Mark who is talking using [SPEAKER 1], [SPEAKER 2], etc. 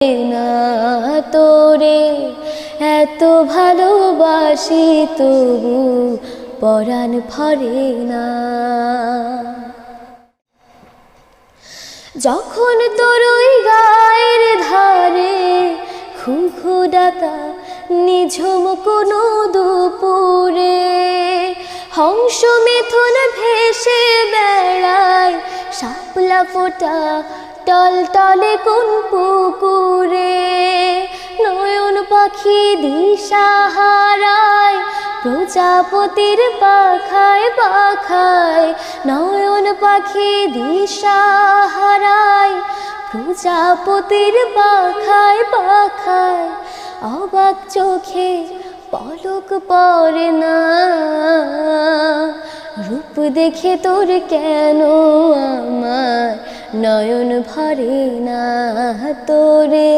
[SPEAKER 1] না তোরে এত ভালোবাসি তবু পরাণ ভরে না। যখন তোর ওই গায়ের ধারে খুখু ডাকা নিঝুম কোনো দুপুরে হংস মিথুন ভেসে বেড়ায় শাপলা ফোটা টল টলে কোন পুকুরে? নয়ন পাখি দিশা হারায়, প্রজাপতির পাখায় পাখায়, নয়ন পাখি দিশা হারায়, প্রজাপতির পাখায় পাখায়। অবাক চোখে পলক পরে না। রূপ দেখে তোর কেন আমার নয়ন ভরে না তোরে।